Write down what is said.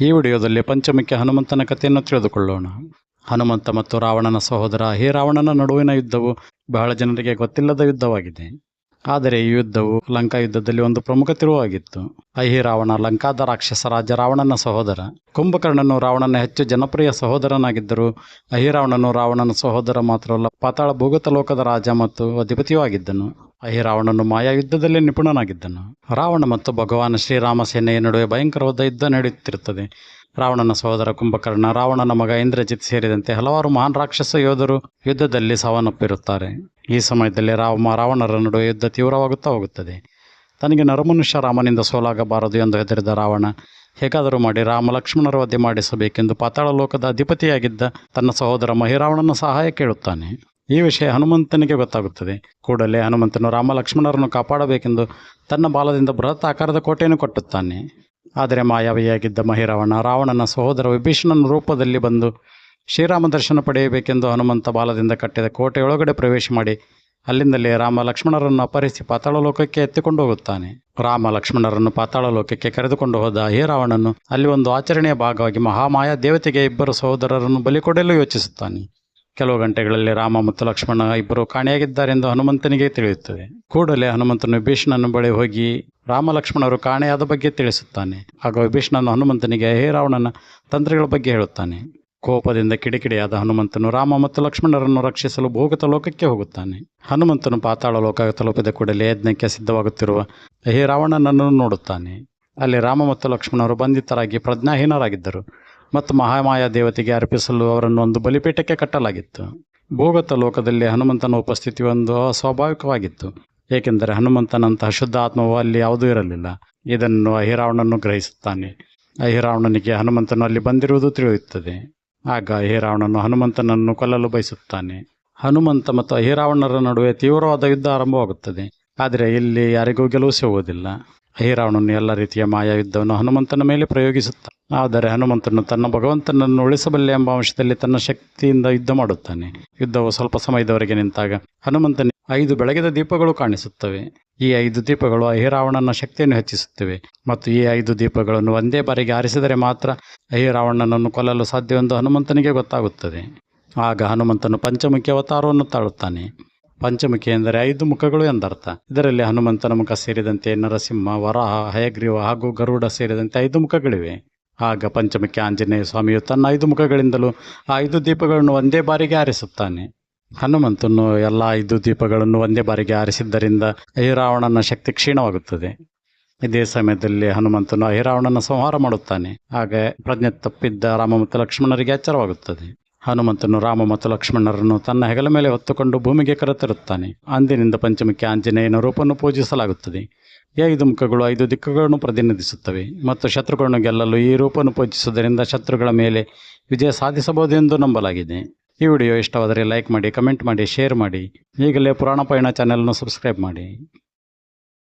ಈ ವಿಡಿಯೋದಲ್ಲಿ ಪಂಚಮಿಕೆ ಹನುಮಂತನ ಕಥೆಯನ್ನು ತಿಳಿದುಕೊಳ್ಳೋಣ. ಹನುಮಂತ ಮತ್ತು ರಾವಣನ ಸಹೋದರ ಹೇ ರಾವಣನ ನಡುವಿನ ಯುದ್ಧವು ಬಹಳ ಜನರಿಗೆ ಗೊತ್ತಿಲ್ಲದ ಯುದ್ಧವಾಗಿದೆ. ಆದರೆ ಈ ಯುದ್ಧವು ಲಂಕಾ ಯುದ್ಧದಲ್ಲಿ ಒಂದು ಪ್ರಮುಖ ತಿರುವಾಗಿತ್ತು. ಅಹಿ ರಾವಣ ಲಂಕಾದ ರಾಕ್ಷಸ ರಾಜ ರಾವಣನ ಸಹೋದರ. ಕುಂಭಕರ್ಣನು ರಾವಣನ ಹೆಚ್ಚು ಜನಪ್ರಿಯ ಸಹೋದರನಾಗಿದ್ದರು ಅಹಿರಾವಣನು ರಾವಣನ ಸಹೋದರ ಮಾತ್ರವಲ್ಲ, ಪಾತಾಳ ಭೂಗತ ಲೋಕದ ರಾಜ ಮತ್ತು ಅಧಿಪತಿಯೂ ಆಗಿದ್ದನು. ಅಹಿರಾವಣನು ಮಾಯಾ ಯುದ್ಧದಲ್ಲಿ ನಿಪುಣನಾಗಿದ್ದನು. ರಾವಣ ಮತ್ತು ಭಗವಾನ್ ಶ್ರೀರಾಮ ಸೇನೆಯ ನಡುವೆ ಭಯಂಕರವಾದ ಯುದ್ಧ ನಡೆಯುತ್ತಿರುತ್ತದೆ. ರಾವಣನ ಸಹೋದರ ಕುಂಭಕರ್ಣ, ರಾವಣನ ಮಗ ಇಂದ್ರಜಿತ್ ಸೇರಿದಂತೆ ಹಲವಾರು ಮಹಾನ್ ರಾಕ್ಷಸ ಯೋಧರು ಯುದ್ಧದಲ್ಲಿ ಸಾವನ್ನಪ್ಪಿರುತ್ತಾರೆ. ಈ ಸಮಯದಲ್ಲಿ ರಾಮ ರಾವಣರ ನಡುವೆ ಯುದ್ಧ ತೀವ್ರವಾಗುತ್ತಾ ಹೋಗುತ್ತದೆ. ತನಗೆ ನರಮನುಷ್ಯ ರಾಮನಿಂದ ಸೋಲಾಗಬಾರದು ಎಂದು ಹೆದರಿದ ರಾವಣ, ಹೇಗಾದರೂ ಮಾಡಿ ರಾಮ ಲಕ್ಷ್ಮಣರ ವಧೆ ಮಾಡಿಸಬೇಕೆಂದು ಪಾತಾಳ ಲೋಕದ ಅಧಿಪತಿಯಾಗಿದ್ದ ತನ್ನ ಸಹೋದರ ಮಹಿರಾವಣನ ಸಹಾಯ ಕೇಳುತ್ತಾನೆ. ಈ ವಿಷಯ ಹನುಮಂತನಿಗೆ ಗೊತ್ತಾಗುತ್ತದೆ. ಕೂಡಲೇ ಹನುಮಂತನು ರಾಮ ಲಕ್ಷ್ಮಣರನ್ನು ಕಾಪಾಡಬೇಕೆಂದು ತನ್ನ ಬಾಲದಿಂದ ಬೃಹತ್ ಆಕಾರದ ಕೋಟೆಯನ್ನು ಕಟ್ಟುತ್ತಾನೆ. ಆದರೆ ಮಾಯಾವಿಯಾಗಿದ್ದ ಮಹಿರಾವಣ ರಾವಣನ ಸಹೋದರ ವಿಭೀಷಣನ ರೂಪದಲ್ಲಿ ಬಂದು ಶ್ರೀರಾಮ ದರ್ಶನ ಪಡೆಯಬೇಕೆಂದು ಹನುಮಂತ ಬಾಲದಿಂದ ಕಟ್ಟಿದ ಕೋಟೆಯೊಳಗಡೆ ಪ್ರವೇಶ ಮಾಡಿ ಅಲ್ಲಿಂದಲೇ ರಾಮ ಲಕ್ಷ್ಮಣರನ್ನು ಅಪಹರಿಸಿ ಪಾತಾಳ ಲೋಕಕ್ಕೆ ಎತ್ತಿಕೊಂಡು ಹೋಗುತ್ತಾನೆ. ರಾಮ ಲಕ್ಷ್ಮಣರನ್ನು ಪಾತಾಳ ಲೋಕಕ್ಕೆ ಕರೆದುಕೊಂಡು ಹೋದ ಹೇ ರಾವಣನು ಅಲ್ಲಿ ಒಂದು ಆಚರಣೆಯ ಭಾಗವಾಗಿ ಮಹಾಮಾಯ ದೇವತೆಗೆ ಇಬ್ಬರು ಸಹೋದರರನ್ನು ಬಲಿ ಕೊಡಲು ಯೋಚಿಸುತ್ತಾನೆ. ಕೆಲವು ಗಂಟೆಗಳಲ್ಲಿ ರಾಮ ಮತ್ತು ಲಕ್ಷ್ಮಣ ಇಬ್ಬರು ಕಾಣೆಯಾಗಿದ್ದಾರೆಂದು ಹನುಮಂತನಿಗೆ ತಿಳಿಯುತ್ತದೆ. ಕೂಡಲೇ ಹನುಮಂತನು ವಿಭೀಷಣನ ಬಳಿ ಹೋಗಿ ರಾಮ ಲಕ್ಷ್ಮಣರು ಕಾಣೆಯಾದ ಬಗ್ಗೆ ತಿಳಿಸುತ್ತಾನೆ. ಆಗ ವಿಭೀಷಣನು ಹನುಮಂತನಿಗೆ ಹೇ ರಾವಣನ ತಂತ್ರಗಳ ಬಗ್ಗೆ ಹೇಳುತ್ತಾನೆ. ಕೋಪದಿಂದ ಕಿಡಿಕಿಡಿಯಾದ ಹನುಮಂತನು ರಾಮ ಮತ್ತು ಲಕ್ಷ್ಮಣರನ್ನು ರಕ್ಷಿಸಲು ಭೂಗತ ಲೋಕಕ್ಕೆ ಹೋಗುತ್ತಾನೆ. ಹನುಮಂತನು ಪಾತಾಳ ಲೋಕ ತಲುಪಿದ ಕೂಡಲೇ ಯಜ್ಞಕ್ಕೆ ಸಿದ್ಧವಾಗುತ್ತಿರುವ ಹೇ ರಾವಣನನ್ನು ನೋಡುತ್ತಾನೆ. ಅಲ್ಲಿ ರಾಮ ಮತ್ತು ಲಕ್ಷ್ಮಣರು ಬಂಧಿತರಾಗಿ ಪ್ರಜ್ಞಾಹೀನರಾಗಿದ್ದರು ಮತ್ತು ಮಹಾಮಾಯ ದೇವತೆಗೆ ಅರ್ಪಿಸಲು ಅವರನ್ನು ಒಂದು ಬಲಿಪೀಠಕ್ಕೆ ಕಟ್ಟಲಾಗಿತ್ತು. ಭೂಗತ ಲೋಕದಲ್ಲಿ ಹನುಮಂತನ ಉಪಸ್ಥಿತಿ ಒಂದು ಅಸ್ವಾಭಾವಿಕವಾಗಿತ್ತು, ಏಕೆಂದರೆ ಹನುಮಂತನಂತಹ ಶುದ್ಧ ಆತ್ಮವು ಅಲ್ಲಿ ಯಾವುದೂ ಇರಲಿಲ್ಲ. ಇದನ್ನು ಅಹಿರಾವಣನು ಗ್ರಹಿಸುತ್ತಾನೆ. ಅಹಿರಾವಣನಿಗೆ ಹನುಮಂತನು ಅಲ್ಲಿ ಬಂದಿರುವುದು ತಿಳಿಯುತ್ತದೆ. ಆಗ ಅಹಿರಾವಣನು ಹನುಮಂತನನ್ನು ಕೊಲ್ಲಲು ಬಯಸುತ್ತಾನೆ. ಹನುಮಂತ ಮತ್ತು ಅಹಿರಾವಣರ ನಡುವೆ ತೀವ್ರವಾದ ಯುದ್ಧ ಆರಂಭವಾಗುತ್ತದೆ. ಆದರೆ ಇಲ್ಲಿ ಯಾರಿಗೂ ಗೆಲುವು ಸಿಗುವುದಿಲ್ಲ. ಅಹಿರಾವಣನು ಎಲ್ಲ ರೀತಿಯ ಮಾಯಾ ಯುದ್ಧವನ್ನು ಹನುಮಂತನ ಮೇಲೆ ಪ್ರಯೋಗಿಸುತ್ತಾನೆ. ಆದರೆ ಹನುಮಂತನು ತನ್ನ ಭಗವಂತನನ್ನು ಉಳಿಸಬಲ್ಲೆ ಎಂಬ ಅಂಶದಲ್ಲಿ ತನ್ನ ಶಕ್ತಿಯಿಂದ ಯುದ್ಧ ಮಾಡುತ್ತಾನೆ. ಯುದ್ಧವು ಸ್ವಲ್ಪ ಸಮಯದವರೆಗೆ ನಿಂತಾಗ ಹನುಮಂತನ ಐದು ಬೆಳಗಿದ ದೀಪಗಳು ಕಾಣಿಸುತ್ತವೆ. ಈ ಐದು ದೀಪಗಳು ಅಹಿರಾವಣನ ಶಕ್ತಿಯನ್ನು ಹೆಚ್ಚಿಸುತ್ತವೆ. ಮತ್ತು ಈ ಐದು ದೀಪಗಳನ್ನು ಒಂದೇ ಬಾರಿಗೆ ಆರಿಸಿದರೆ ಮಾತ್ರ ಅಹಿರಾವಣನನ್ನು ಕೊಲ್ಲಲು ಸಾಧ್ಯವೆಂದು ಹನುಮಂತನಿಗೆ ಗೊತ್ತಾಗುತ್ತದೆ. ಆಗ ಹನುಮಂತನು ಪಂಚಮುಖಿ ಅವತಾರವನ್ನು ತಾಳುತ್ತಾನೆ. ಪಂಚಮುಖಿ ಎಂದರೆ ಐದು ಮುಖಗಳು ಎಂದರ್ಥ. ಇದರಲ್ಲಿ ಹನುಮಂತನ ಮುಖ ಸೇರಿದಂತೆ ನರಸಿಂಹ, ವರಾಹ, ಹಯಗ್ರೀವ ಹಾಗೂ ಗರುಡ ಸೇರಿದಂತೆ ಐದು ಮುಖಗಳಿವೆ. ಆಗ ಪಂಚಮುಖಿ ಆಂಜನೇಯ ಸ್ವಾಮಿಯು ತನ್ನ ಐದು ಮುಖಗಳಿಂದಲೂ ಆ ಐದು ದೀಪಗಳನ್ನು ಒಂದೇ ಬಾರಿಗೆ ಆರಿಸುತ್ತಾನೆ. ಹನುಮಂತನು ಎಲ್ಲ ಐದು ದೀಪಗಳನ್ನು ಒಂದೇ ಬಾರಿಗೆ ಆರಿಸಿದ್ದರಿಂದ ಅಹಿರಾವಣನ ಶಕ್ತಿ ಕ್ಷೀಣವಾಗುತ್ತದೆ. ಇದೇ ಸಮಯದಲ್ಲಿ ಹನುಮಂತನು ಅಹಿರಾವಣನ ಸಂಹಾರ ಮಾಡುತ್ತಾನೆ. ಆಗ ಪ್ರಜ್ಞೆ ತಪ್ಪಿದ್ದ ರಾಮ ಮತ್ತು ಲಕ್ಷ್ಮಣರಿಗೆ ಎಚ್ಚರವಾಗುತ್ತದೆ. ಹನುಮಂತನು ರಾಮ ಮತ್ತು ಲಕ್ಷ್ಮಣರನ್ನು ತನ್ನ ಹೆಗಲ ಮೇಲೆ ಹೊತ್ತುಕೊಂಡು ಭೂಮಿಗೆ ಕರೆತರುತ್ತಾನೆ. ಅಂದಿನಿಂದ ಪಂಚಮುಖಿ ಆಂಜನೇಯನ ರೂಪವನ್ನು ಪೂಜಿಸಲಾಗುತ್ತದೆ. ಈ ಐದು ಮುಖಗಳು ಐದು ದಿಕ್ಕುಗಳನ್ನು ಪ್ರತಿನಿಧಿಸುತ್ತವೆ ಮತ್ತು ಶತ್ರುಗಳನ್ನು ಗೆಲ್ಲಲು ಈ ರೂಪವನ್ನು ಪೂಜಿಸುವುದರಿಂದ ಶತ್ರುಗಳ ಮೇಲೆ ವಿಜಯ ಸಾಧಿಸಬಹುದು ಎಂದು ನಂಬಲಾಗಿದೆ. ಈ ವಿಡಿಯೋ ಇಷ್ಟವಾದರೆ ಲೈಕ್ ಮಾಡಿ, ಕಮೆಂಟ್ ಮಾಡಿ, ಶೇರ್ ಮಾಡಿ. ಈಗಲೇ ಪುರಾಣ ಪಯಣ ಚಾನೆಲ್ನ ಸಬ್ಸ್ಕ್ರೈಬ್ ಮಾಡಿ.